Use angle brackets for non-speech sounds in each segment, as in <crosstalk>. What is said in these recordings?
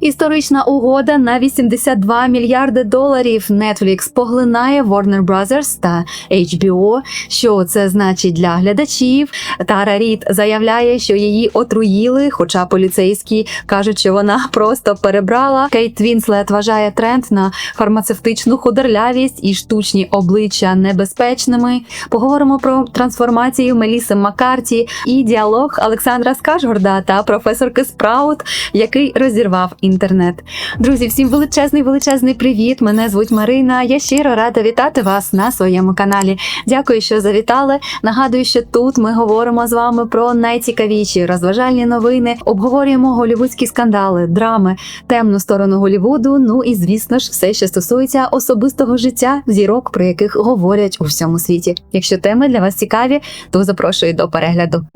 Історична угода на 82 мільярди доларів Netflix поглинає Warner Bros. та HBO. Що це значить для глядачів? Тара Рід заявляє, що її отруїли, хоча поліцейські кажуть, що вона <laughs> просто перебрала. Кейт Вінслет вважає тренд на фармацевтичну худорлявість і штучні обличчя небезпечними. Поговоримо про трансформацію Меліси Маккарті і діалог Олександра Скажгорда та професорки Спраут, який розірвав інтернет. Друзі, всім величезний величезний привіт! Мене звуть Марина. Я щиро рада вітати вас на своєму каналі. Дякую, що завітали. Нагадую, що тут ми говоримо з вами про найцікавіші розважальні новини, обговорюємо голівудські скандали, драми, темну сторону Голівуду. Ну і звісно ж, все, що стосується особистого життя зірок, про яких говорять у всьому світі. Якщо теми для вас цікаві, то запрошую до перегляду.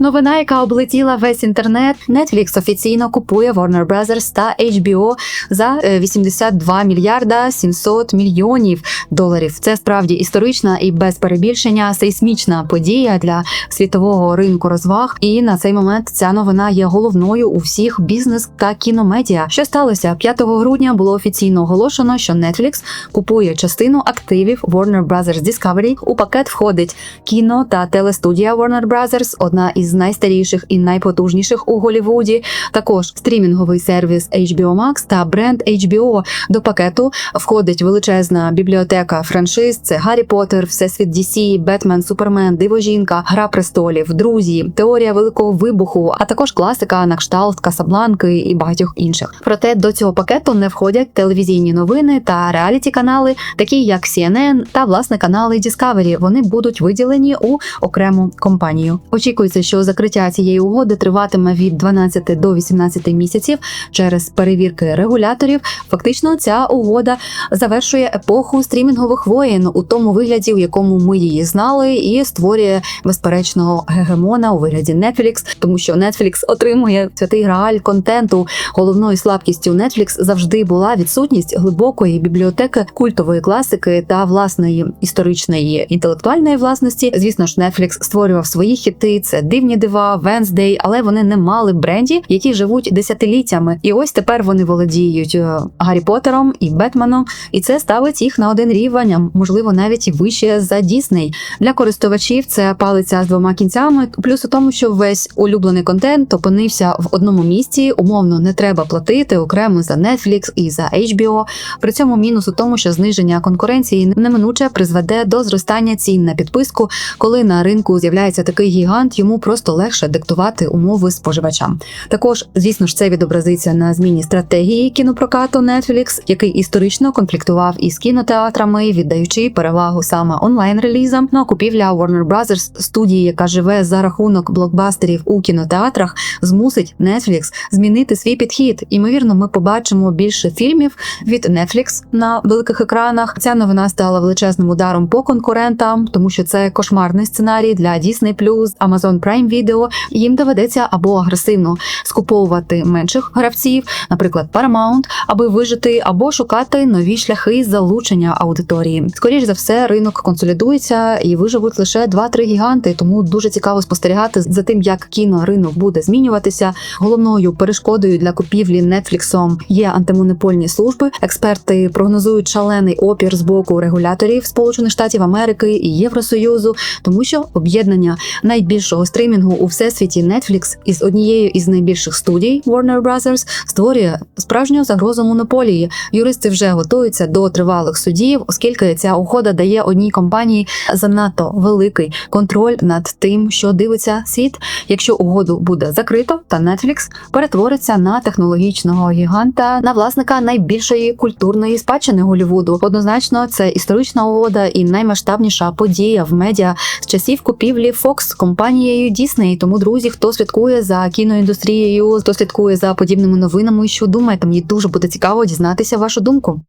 Новина, яка облетіла весь інтернет, Netflix офіційно купує Warner Bros. та HBO за е, 82 мільярда 700 мільйонів доларів. Це справді історична і без перебільшення сейсмічна подія для світового ринку розваг. І на цей момент ця новина є головною у всіх бізнес та кіномедіа. Що сталося 5 грудня? Було офіційно оголошено, що Netflix купує частину активів Warner Bros. Discovery. У пакет входить кіно та телестудія Warner Bros., одна із найстаріших і найпотужніших у Голлівуді. Також стрімінговий сервіс HBO Max та бренд HBO. До пакету входить величезна бібліотека франшиз. Це Гаррі Поттер, Всесвіт DC, Бетмен, Супермен, Диво жінка, Гра престолів, Друзі, Теорія Великого Вибуху, а також класика на кшталт Касабланки і багатьох інших. Проте до цього пакету не входять телевізійні новини та реаліті канали, такі як CNN та власне канали Discovery. Вони будуть виділені у окрему компанію. Очікується, що закриття цієї угоди триватиме від 12 до 18 місяців через перевірки регуляторів. Фактично, ця угода завершує епоху стрімінгових воєн у тому вигляді, у якому ми її знали, і створює безперечного гегемона у вигляді Netflix, тому що Netflix отримує святий грааль контенту. Головною слабкістю Netflix завжди була відсутність глибокої бібліотеки культової класики та власної історичної інтелектуальної власності. Звісно ж, Netflix створював свої хіти. Це дивні дива, Wednesday, але вони не мали бренді, які живуть десятиліттями. І ось тепер вони володіють е, Гаррі Поттером і Бетменом, і це ставить їх на один рівень, можливо навіть вище за Дісней. Для користувачів це палиця з двома кінцями. Плюс у тому, що весь улюблений контент опинився в одному місці. Умовно не треба платити окремо за Netflix і за HBO. При цьому мінус у тому, що зниження конкуренції неминуче призведе до зростання цін на підписку, коли на ринку з'являється такий гігант, йому просто легше диктувати умови споживачам. Також, звісно ж, це відобразиться на зміні стратегії кінопрокату Netflix, який історично конфліктував із кінотеатрами, віддаючи перевагу саме онлайн-релізам. Ну а купівля Warner Bros. студії, яка живе за рахунок блокбастерів у кінотеатрах, змусить Netflix змінити свій підхід. Імовірно, ми побачимо більше фільмів від Netflix на великих екранах. Ця новина стала величезним ударом по конкурентам, тому що це кошмарний сценарій для Disney+, Amazon Prime Video. Їм доведеться або агресивно скуповувати менших гравців, наприклад, Paramount, аби вижити, або шукати нові шляхи залучення аудиторії. Скоріш за все, ринок консолідується і виживуть лише 2-3 гіганти. Тому дуже цікаво спостерігати за тим, як кіноринок буде змінюватися. Головною перешкодою для купівлі Netflix є антимонопольні служби. Експерти прогнозують шалений опір з боку регуляторів Сполучених Штатів Америки і Євросоюзу, тому що об'єднання найбільшого стрімінгу у всесвіті Netflix із однією із найбільших студій Warner Bros. створює справжню загрозу монополії. Юристи вже готуються до тривалих судів, оскільки ця угода дає одній компанії занадто великий контроль над тим, що дивиться світ. Якщо угоду буде закрито, та Netflix перетвориться на технологічного гіганта, на власника найбільшої культурної спадщини Голлівуду. Однозначно, це історична угода і наймасштабніша подія в медіа з часів купівлі Fox компанією Disney. Тому, друзі, хто слідкує за кіноіндустрією, хто слідкує за подібними новинами, що думаєте, мені дуже буде цікаво дізнатися вашу думку.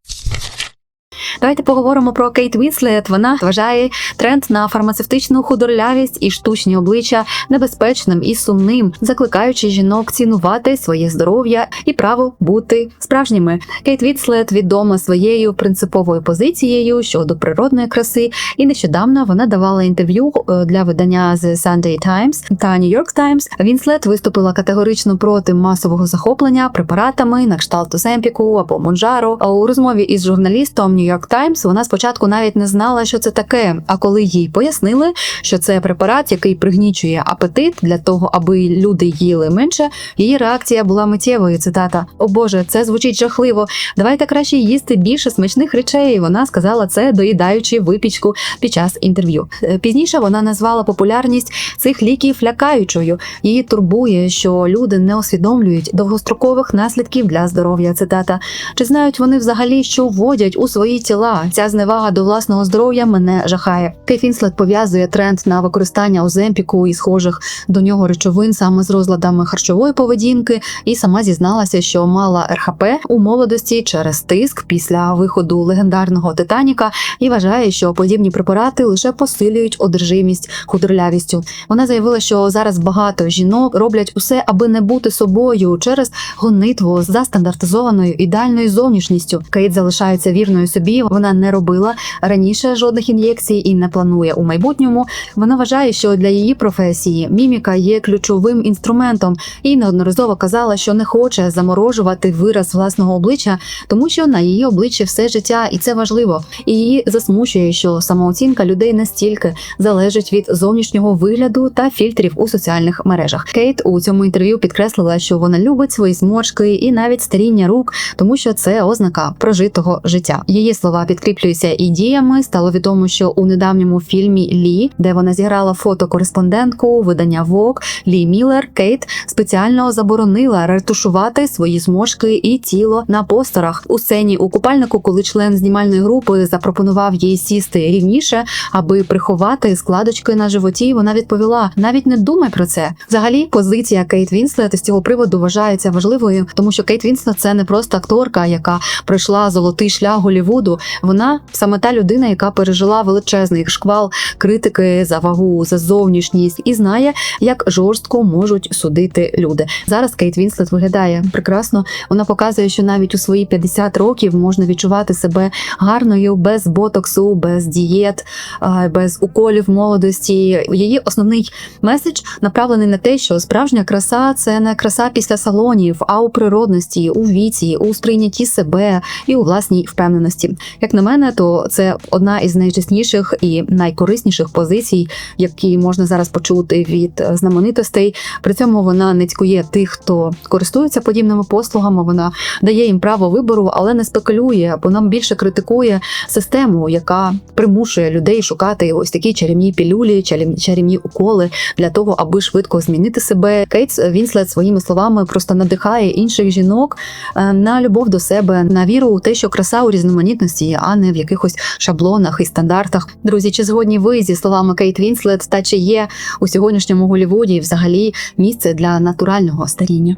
Давайте поговоримо про Кейт Вінслет. Вона вважає тренд на фармацевтичну худорлявість і штучні обличчя небезпечним і сумним, закликаючи жінок цінувати своє здоров'я і право бути справжніми. Кейт Вінслет відома своєю принциповою позицією щодо природної краси, і нещодавно вона давала інтерв'ю е, для видання The Sunday Times та New York Times. Вінслет виступила категорично проти масового захоплення препаратами на кшталт Оземпіку або Монжаро. А у розмові із журналістом New York Times вона спочатку навіть не знала, що це таке. А коли їй пояснили, що це препарат, який пригнічує апетит для того, аби люди їли менше, її реакція була миттєвою. Цитата: О Боже, це звучить жахливо. Давайте краще їсти більше смачних речей. Вона сказала це, доїдаючи випічку під час інтерв'ю. Е, Пізніше вона назвала популярність цих ліків лякаючою. Її турбує, що люди не усвідомлюють довгострокових наслідків для здоров'я. Цитата: чи знають вони взагалі, що вводять у свої тіла? Ця зневага до власного здоров'я мене жахає. Кейт Вінслет пов'язує тренд на використання оземпіку і схожих до нього речовин саме з розладами харчової поведінки, і сама зізналася, що мала РХП у молодості через тиск після виходу легендарного Титаніка і вважає, що подібні препарати лише посилюють одержимість худорлявістю. Вона заявила, що зараз багато жінок роблять усе, аби не бути собою через гонитву за стандартизованою ідеальною зовнішністю. Кейт залишається вірною собі. Вона не робила раніше жодних ін'єкцій і не планує у майбутньому. Вона вважає, що для її професії міміка є ключовим інструментом, і неодноразово казала, що не хоче заморожувати вираз власного обличчя, тому що на її обличчі все життя, і це важливо. І її засмучує, що самооцінка людей настільки залежить від зовнішнього вигляду та фільтрів у соціальних мережах. Кейт у цьому інтерв'ю підкреслила, що вона любить свої зморшки і навіть старіння рук, тому що це ознака прожитого життя. Її слова підкріплюються і діями. Стало відомо, що у недавньому фільмі Лі, де вона зіграла фотокореспондентку видання Vogue, Лі Міллер, Кейт спеціально заборонила ретушувати свої зморшки і тіло на постерах у сцені у купальнику, коли член знімальної групи запропонував їй сісти рівніше, аби приховати складочки на животі. Вона відповіла: навіть не думай про це. Взагалі, позиція Кейт Вінслет з цього приводу вважається важливою, тому що Кейт Вінслет це не просто акторка, яка пройшла золотий шлях Голівуду. Вона саме та людина, яка пережила величезний шквал критики за вагу, за зовнішність і знає, як жорстко можуть судити люди. Зараз Кейт Вінслет виглядає прекрасно. Вона показує, що навіть у свої 50 років можна відчувати себе гарною без ботоксу, без дієт, без уколів молодості. Її основний меседж направлений на те, що справжня краса це не краса після салонів, а у природності, у віці, у сприйнятті себе і у власній впевненості. Як на мене, то це одна із найчесніших і найкорисніших позицій, які можна зараз почути від знаменитостей. При цьому вона не цькує тих, хто користується подібними послугами. Вона дає їм право вибору, але не спекулює, бо нам більше критикує систему, яка примушує людей шукати ось такі чарівні пілюлі, чарівні уколи для того, аби швидко змінити себе. Кейт Вінслет своїми словами просто надихає інших жінок е, на любов до себе, на віру у те, що краса у різноманітності, а не в якихось шаблонах і стандартах. Друзі, чи згодні ви зі словами Кейт Вінслет, та чи є у сьогоднішньому Голівуді взагалі місце для натурального старіння?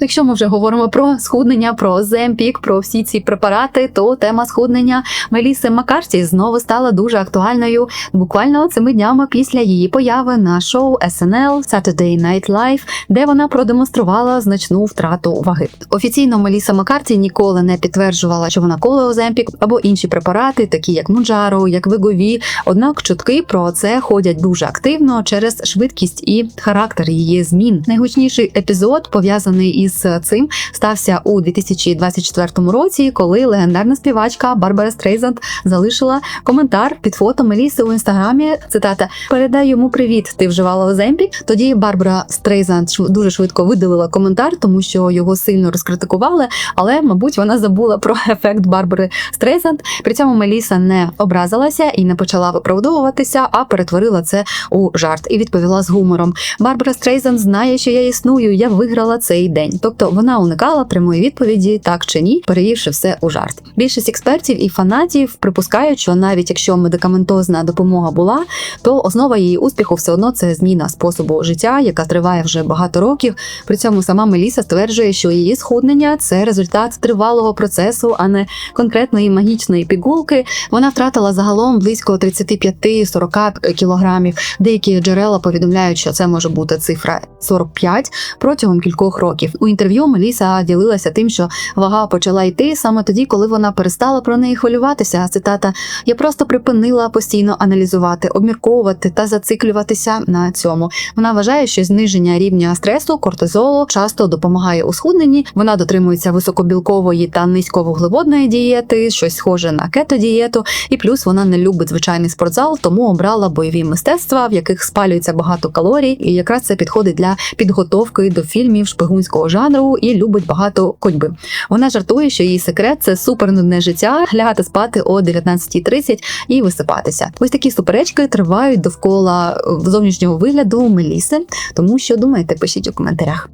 Якщо ми вже говоримо про схуднення, про земпік, про всі ці препарати, то тема схуднення Меліси Маккарті знову стала дуже актуальною буквально цими днями після її появи на шоу SNL Saturday Night Live, де вона продемонструвала значну втрату ваги. Офіційно Меліса Маккарті ніколи не підтверджувала, що вона коле Оземпік або інші препарати, такі як Муджаро, як Вегові. Однак чутки про це ходять дуже активно через швидкість і характер її змін. Найгучніший епізод пов'язаний із цим стався у 2024 році, коли легендарна співачка Барбара Стрейзанд залишила коментар під фото Меліси у інстаграмі. Цитата: Передай йому привіт. Ти вживала Оземпік. Тоді Барбара Стрейзанд дуже швидко видалила коментар, тому що його сильно розкритикували. Але, мабуть, вона забула про ефект Барбари Стрейзанд. При цьому Меліса не образилася і не почала виправдовуватися, а перетворила це у жарт і відповіла з гумором. Барбара Стрейзанд знає, що я існую. Я виграла цей день. Тобто вона уникала прямої відповіді так чи ні, перевівши все у жарт. Більшість експертів і фанатів припускають, що навіть якщо медикаментозна допомога була, то основа її успіху все одно це зміна способу життя, яка триває вже багато років. При цьому сама Меліса стверджує, що її схуднення це результат тривалого процесу, а не конкретної магічної пігулки. Вона втратила загалом близько 35-40 кілограмів. Деякі джерела повідомляють, що це може бути цифра 45 протягом кількох років. Інтерв'ю Меліса ділилася тим, що вага почала йти саме тоді, коли вона перестала про неї хвилюватися. Цитата: Я просто припинила постійно аналізувати, обмірковувати та зациклюватися на цьому. Вона вважає, що зниження рівня стресу, кортизолу часто допомагає у схудненні. Вона дотримується високобілкової та низьковуглеводної дієти, щось схоже на кето-дієту, і плюс вона не любить звичайний спортзал, тому обрала бойові мистецтва, в яких спалюється багато калорій, і якраз це підходить для підготовки до фільмів шпигунського жанру і любить багато ходьби. Вона жартує, що її секрет це супернудне життя, лягати спати о 19.30 і висипатися. Ось такі суперечки тривають довкола е, зовнішнього вигляду Меліси. Тому що думаєте, пишіть у коментарях.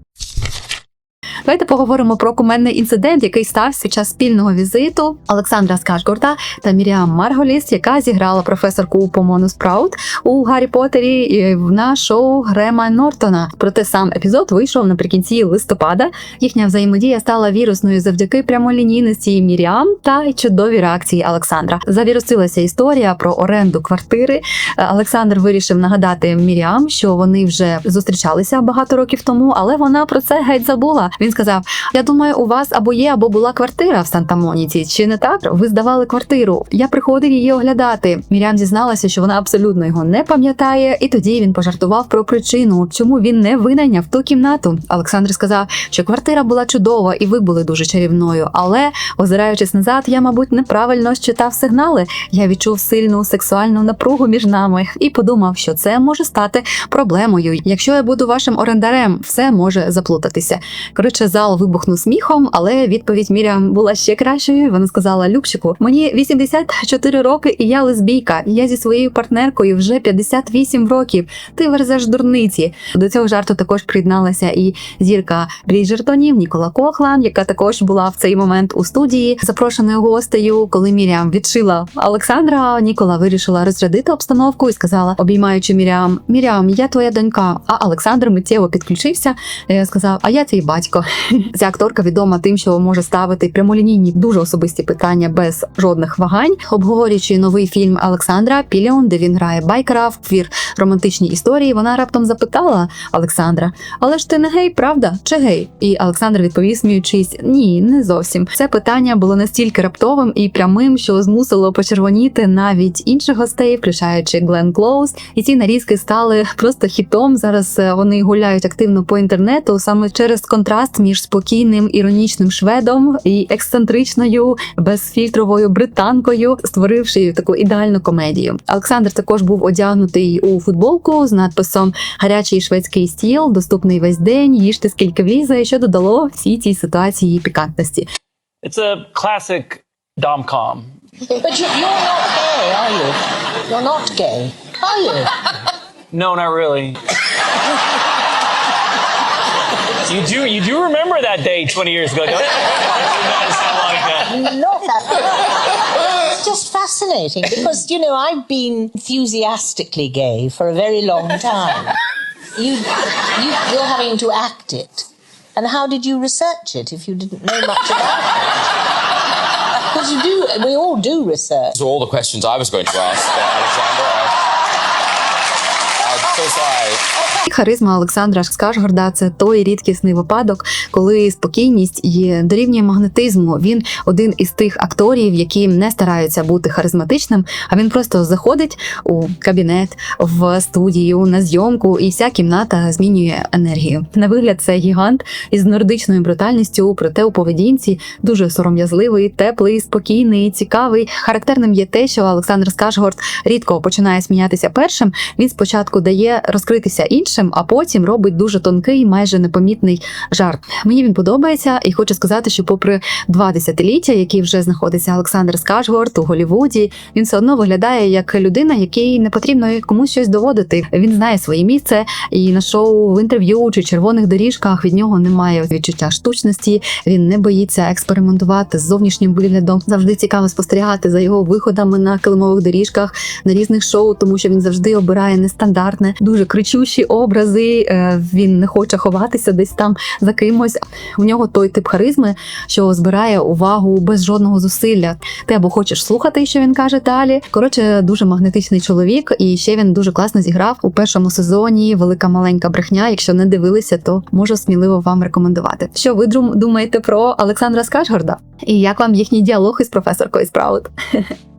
Давайте поговоримо про куменний інцидент, який стався під час спільного візиту Олександра Скашгорда та Міріам Марголіс, яка зіграла професорку Помону Спраут у Гаррі Поттері на шоу Грема Нортона. Проте сам епізод вийшов наприкінці листопада. Їхня взаємодія стала вірусною завдяки прямолінійності Міріам та й чудові реакції Олександра. Завірусилася історія про оренду квартири. Олександр вирішив нагадати Міріам, що вони вже зустрічалися багато років тому, але вона про це геть забула. Він сказав: Я думаю, у вас або є, або була квартира в Санта-Моніці. Чи не так? Ви здавали квартиру? Я приходив її оглядати. Мірям зізналася, що вона абсолютно його не пам'ятає, і тоді він пожартував про причину, чому він не винайняв ту кімнату. Олександр сказав, що квартира була чудова, і ви були дуже чарівною. Але, озираючись назад, я, мабуть, неправильно считав сигнали. Я відчув сильну сексуальну напругу між нами і подумав, що це може стати проблемою. Якщо я буду вашим орендарем, все може заплутатися. Коротше, зал вибухнув сміхом, але відповідь Мірям була ще кращою. Вона сказала: Любчику, мені 84 роки, і я лесбійка. Я зі своєю партнеркою вже 58 років. Ти верзеш дурниці. До цього жарту також приєдналася і зірка Бріджертонів Нікола Кохлан, яка також була в цей момент у студії, запрошеною гостею. Коли Мірям відшила Олександра, Нікола вирішила розрядити обстановку і сказала, обіймаючи Мірям: Мірям, я твоя донька. А Олександр миттєво підключився. е, Сказав: А я твій батько. <laughs> Ця акторка відома тим, що може ставити прямолінійні дуже особисті питання без жодних вагань, обговорюючи новий фільм Олександра Піліон, де він грає байкера в твір романтичні історії. Вона раптом запитала Олександра: Але ж ти не гей, правда? Чи гей? І Олександр відповів, сміючись: Ні, не зовсім. Це питання було настільки раптовим і прямим, що змусило почервоніти навіть інших гостей, включаючи Глен Клоуз. І ці нарізки стали просто хітом. Зараз е, вони гуляють активно по інтернету саме через контраст між спокійним іронічним шведом і ексцентричною безфільтровою британкою, створивши таку ідеальну комедію. Олександр також був одягнутий у футболку з надписом Гарячий шведський стіл, доступний весь день. Їжте скільки влізе, що додало всій цій ситуації пікантності. It's a classic dom-com. But you, you're not gay, are you? You're not gay, are you? No, not really. You do you do remember that day 20 years ago, don't you? That sound like that. Not that. It's just fascinating because, you know, I've been enthusiastically gay for a very long time. You, you, you're having to act it. And how did you research it if you didn't know much about it? Because you do, we all do research. to all the questions I was going to ask, Alexander. I, I'm so sorry. Харизма Олександра Скашгорда це той рідкісний випадок, коли спокійність є дорівнює магнетизму. Він один із тих акторів, які не стараються бути харизматичним, а він просто заходить у кабінет, в студію, на зйомку, і вся кімната змінює енергію. На вигляд, це гігант із нордичною брутальністю, проте у поведінці дуже сором'язливий, теплий, спокійний, цікавий. Характерним є те, що Олександр Скашгорд рідко починає сміятися першим. Він спочатку дає розкритися іншим, а потім робить дуже тонкий, майже непомітний жарт. Мені він подобається, і хочу сказати, що, попри два десятиліття, які вже знаходиться Олександр Скажгорд у Голлівуді, він все одно виглядає як людина, якій не потрібно комусь щось доводити. Він знає своє місце, і на шоу в інтерв'ю чи червоних доріжках від нього немає відчуття штучності. Він не боїться експериментувати з зовнішнім виглядом. Завжди цікаво спостерігати за його виходами на килимових доріжках на різних шоу, тому що він завжди обирає нестандартне, дуже кричущі образи. Е, Він не хоче ховатися десь там за кимось. У нього той тип харизми, що збирає увагу без жодного зусилля. Ти або хочеш слухати, що він каже далі. Коротше, дуже магнетичний чоловік, і ще він дуже класно зіграв у першому сезоні. Велика маленька брехня. Якщо не дивилися, то можу сміливо вам рекомендувати. Що ви думаєте про Олександра Скажгорда? І як вам їхній діалог із професоркою Спраут? <laughs>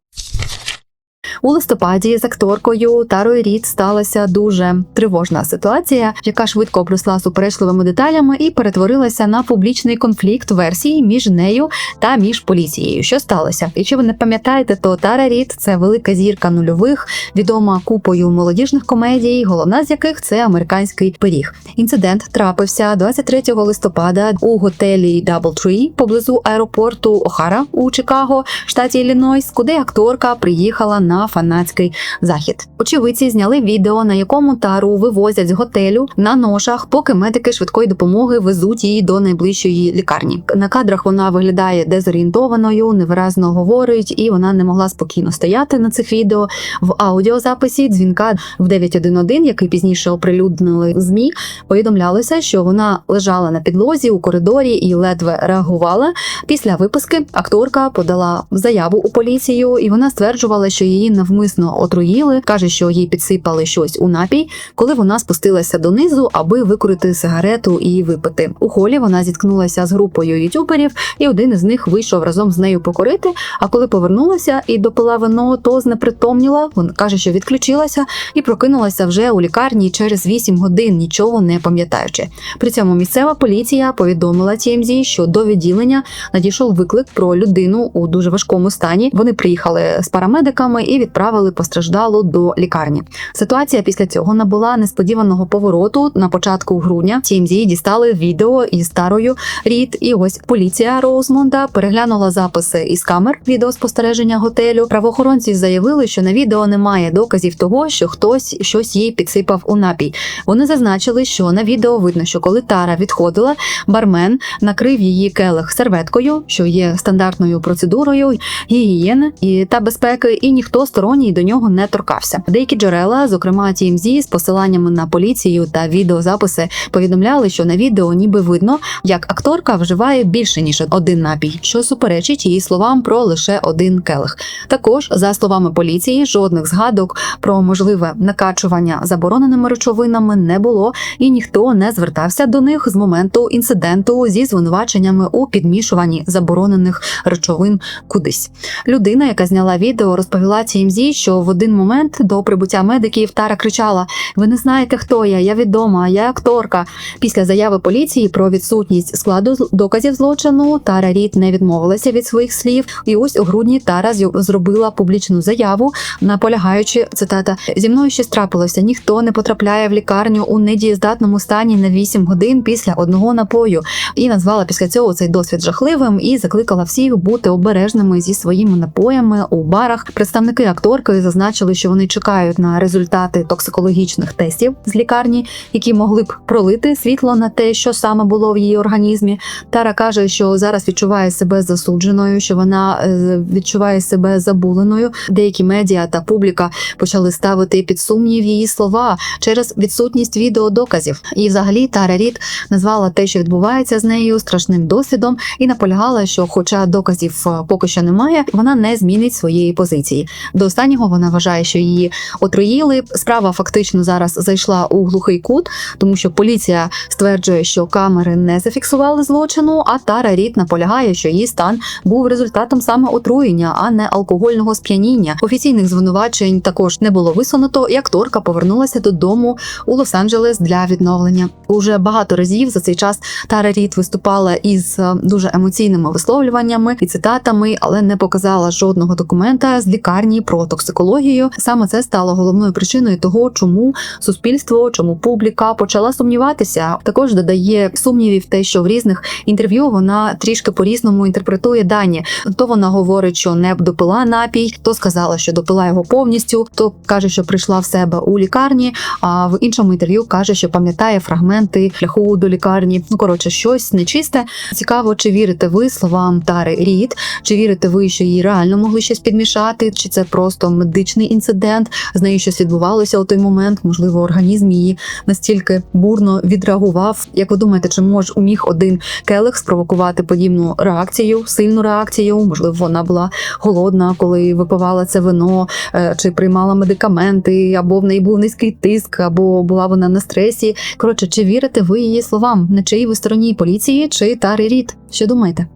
У листопаді з акторкою Тарою Рід сталася дуже тривожна ситуація, яка швидко обросла суперечливими деталями і перетворилася на публічний конфлікт версій між нею та між поліцією. Що сталося? Якщо ви не пам'ятаєте, то Тара Рід це велика зірка нульових, відома купою молодіжних комедій, головна з яких це американський пиріг. Інцидент трапився 23 листопада у готелі Doubletree поблизу аеропорту Охара у Чикаго, штаті Іллінойс, куди акторка приїхала на фанатський захід. Очевидці зняли відео, на якому тару вивозять з готелю на ношах, поки медики швидкої допомоги везуть її до найближчої лікарні. На кадрах вона виглядає дезорієнтованою, невиразно говорить, і вона не могла спокійно стояти на цих відео. В аудіозаписі дзвінка в 911, який пізніше оприлюднили змі, повідомлялося, що вона лежала на підлозі у коридорі і ледве реагувала. Після виписки акторка подала заяву у поліцію, і вона стверджувала, що її навмисно отруїли. каже, що їй підсипали щось у напій, коли вона спустилася донизу, аби викурити сигарету і випити. У холі вона зіткнулася з групою ютуберів, і один із них вийшов разом з нею покурити. А коли повернулася і допила вино, то знепритомніла. Вона каже, що відключилася і прокинулася вже у лікарні через 8 годин, нічого не пам'ятаючи. При цьому місцева поліція повідомила TMZ, що до відділення надійшов виклик про людину у дуже важкому стані. Вони приїхали з парамедиками і відправили постраждалу до лікарні. Ситуація після цього набула несподіваного повороту. На початку грудня TMZ дістали відео із старою Рід, і ось поліція Роузмонда переглянула записи із камер відеоспостереження готелю. Правоохоронці заявили, що на відео немає доказів того, що хтось щось їй підсипав у напій. Вони зазначили, що на відео видно, що коли Тара відходила, бармен накрив її келих серветкою, що є стандартною процедурою гігієни та безпеки, і ніхто сторонній до нього не торкався. Деякі джерела, зокрема TMZ, з посиланнями на поліцію та відеозаписи, повідомляли, що на відео ніби видно, як акторка вживає більше ніж один напій, що суперечить її словам про лише один келих. Також, за словами поліції, жодних згадок про можливе накачування забороненими речовинами не було, і ніхто не звертався до них з моменту інциденту зі звинуваченнями у підмішуванні заборонених речовин кудись. Людина, яка зняла відео, розповіла TMZ, що в один момент до прибуття медиків Тара кричала: Ви не знаєте, хто я, я відома, я акторка. Після заяви поліції про відсутність складу доказів злочину Тара Рід не відмовилася від своїх слів. І ось у грудні Тара зробила публічну заяву, наполягаючи цитата: зі мною щось трапилося. Ніхто не потрапляє в лікарню у недієздатному стані на 8 годин після одного напою. І назвала після цього цей досвід жахливим і закликала всіх бути обережними зі своїми напоями у барах. Представники акторки зазначили, що вони чекають на результати токсикологічних тестів з лікарні, які могли б пролити світло на те, що саме було в її організмі. Тара каже, що зараз відчуває себе засудженою, що вона е, відчуває себе забуленою. Деякі медіа та публіка почали ставити під сумнів її слова через відсутність відеодоказів. І взагалі Тара Рід назвала те, що відбувається з нею страшним досвідом, і наполягала, що, хоча доказів е, поки що немає, вона не змінить своєї позиції. До останнього вона вважає, що її отруїли. Справа фактично зараз зайшла у глухий кут, тому що поліція стверджує, що камери не зафіксували злочину. А Тара Рід наполягає, що її стан був результатом саме отруєння, а не алкогольного сп'яніння. Офіційних звинувачень також не було висунуто, і акторка повернулася додому у Лос-Анджелес для відновлення. Уже багато разів за цей час Тара Рід виступала із е, дуже емоційними висловлюваннями і цитатами, але не показала жодного документа з лікарні про про токсикологію. Саме це стало головною причиною того, чому суспільство, чому публіка почала сумніватися. Також додає сумнівів те, що в різних інтерв'ю вона трішки по-різному інтерпретує дані. То вона говорить, що не допила напій, то сказала, що допила його повністю, то каже, що прийшла в себе у лікарні. А в іншому інтерв'ю каже, що пам'ятає фрагменти шляху до лікарні. Ну коротше, щось нечисте. Цікаво, чи вірите ви словам Тари Рід, чи вірите ви, що їй реально могли щось підмішати, чи це просто медичний інцидент, з нею щось відбувалося у той момент. Можливо, організм її настільки бурно відреагував. Як ви думаєте, чи мож міг один келих спровокувати подібну реакцію, сильну реакцію? Можливо, вона була голодна, коли випивала це вино, е, чи приймала медикаменти, або в неї був низький тиск, або була вона на стресі. Коротше, чи вірите ви її словам? На чиїй ви стороні поліції чи Тари Рід? Що думаєте?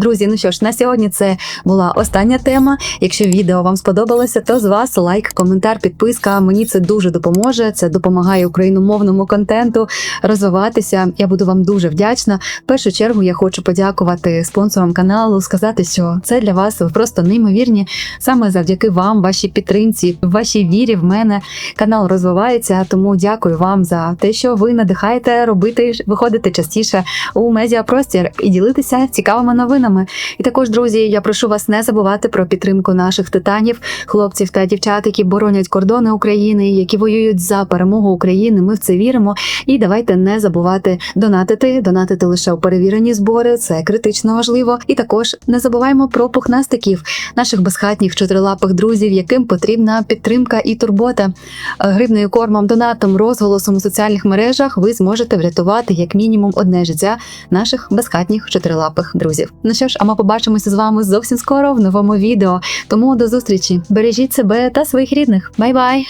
Друзі, ну що ж, на сьогодні це була остання тема. Якщо відео вам сподобалося, то з вас лайк, коментар, підписка. Мені це дуже допоможе. Це допомагає україномовному контенту розвиватися. Я буду вам дуже вдячна. В першу чергу я хочу подякувати спонсорам каналу, сказати, що це для вас просто неймовірні. Саме завдяки вам, вашій підтримці, вашій вірі в мене канал розвивається. Тому дякую вам за те, що ви надихаєте робити, виходити частіше у медіапростір і ділитися цікавими новинами. І також, друзі, я прошу вас не забувати про підтримку наших титанів, хлопців та дівчат, які боронять кордони України, які воюють за перемогу України. Ми в це віримо. І давайте не забувати донатити, донатити лише у перевірені збори. Це критично важливо. І також не забуваємо про пухнастиків, наших безхатніх чотирилапих друзів, яким потрібна підтримка і турбота. Е, Гривнею кормом, донатом, розголосом у соціальних мережах ви зможете врятувати як мінімум одне життя наших безхатніх чотирилапих друзів. Ну що ж, а ми побачимося з вами зовсім скоро в новому відео. Тому до зустрічі! Бережіть себе та своїх рідних. Бай-бай!